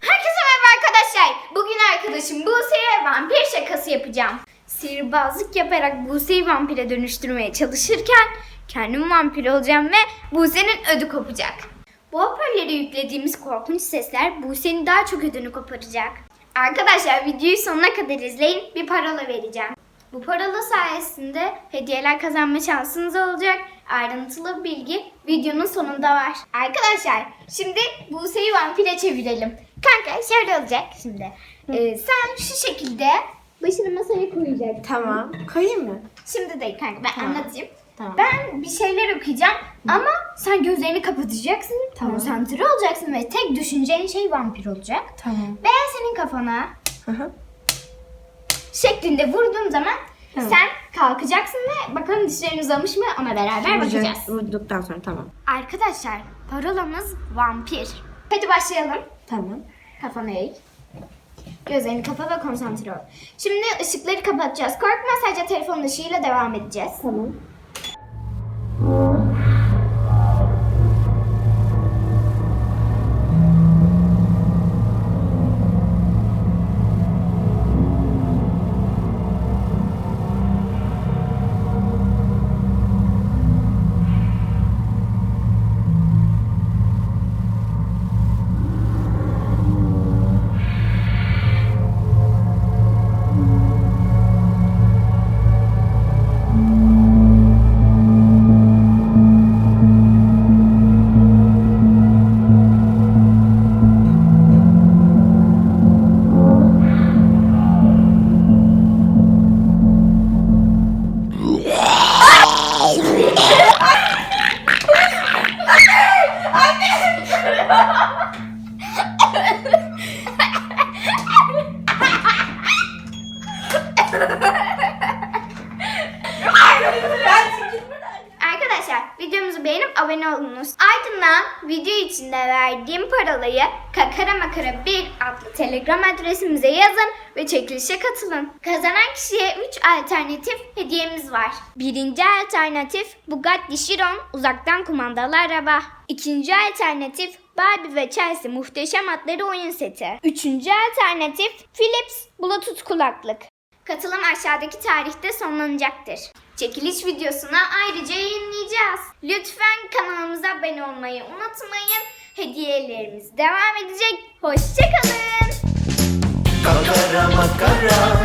Herkese merhaba arkadaşlar. Bugün arkadaşım Buse'ye vampir şakası yapacağım. Sihirbazlık yaparak Buse'yi vampire dönüştürmeye çalışırken kendim vampir olacağım ve Buse'nin ödü kopacak. Bu hoparlöre yüklediğimiz korkunç sesler Buse'nin daha çok ödünü koparacak. Arkadaşlar videoyu sonuna kadar izleyin. Bir parola vereceğim. Bu parola sayesinde hediyeler kazanma şansınız olacak. Ayrıntılı bilgi videonun sonunda var. Arkadaşlar şimdi Buse'yi vampire çevirelim. Kanka şöyle olacak şimdi. Ee, sen şu şekilde başını masaya koyacaksın. Tamam. Koyayım mı? Şimdi değil kanka ben Tamam. anlatayım. Tamam. Ben bir şeyler okuyacağım ama sen gözlerini kapatacaksın. Tamam. Konsantre olacaksın ve tek düşüneceğin şey vampir olacak. Tamam. Ve senin kafana Hı hı. Şeklinde vurduğum zaman Tamam. sen kalkacaksın ve bakalım dişlerin uzamış mı ona beraber bakacağız. Vurduktan sonra tamam. Arkadaşlar parolamız vampir. Hadi başlayalım. Tamam. Kafanı eğ. Gözlerini kapa ve konsantre ol. Şimdi ışıkları kapatacağız. Korkma sadece telefonun ışığıyla devam edeceğiz. Tamam. Abone olunuz. Ardından video içinde verdiğim parolayı kakara makara 1 adlı telegram adresimize yazın ve çekilişe katılın. Kazanan kişiye 3 alternatif hediyemiz var. Birinci alternatif Bugatti Chiron uzaktan kumandalı araba. İkinci alternatif Barbie ve Chelsea muhteşem atları oyun seti. Üçüncü alternatif Philips Bluetooth kulaklık. Katılım aşağıdaki tarihte sonlanacaktır. Çekiliş videosuna ayrıca yayınlayacağız. Lütfen kanalımıza abone olmayı unutmayın. Hediyelerimiz devam edecek. Hoşçakalın. Kakara makara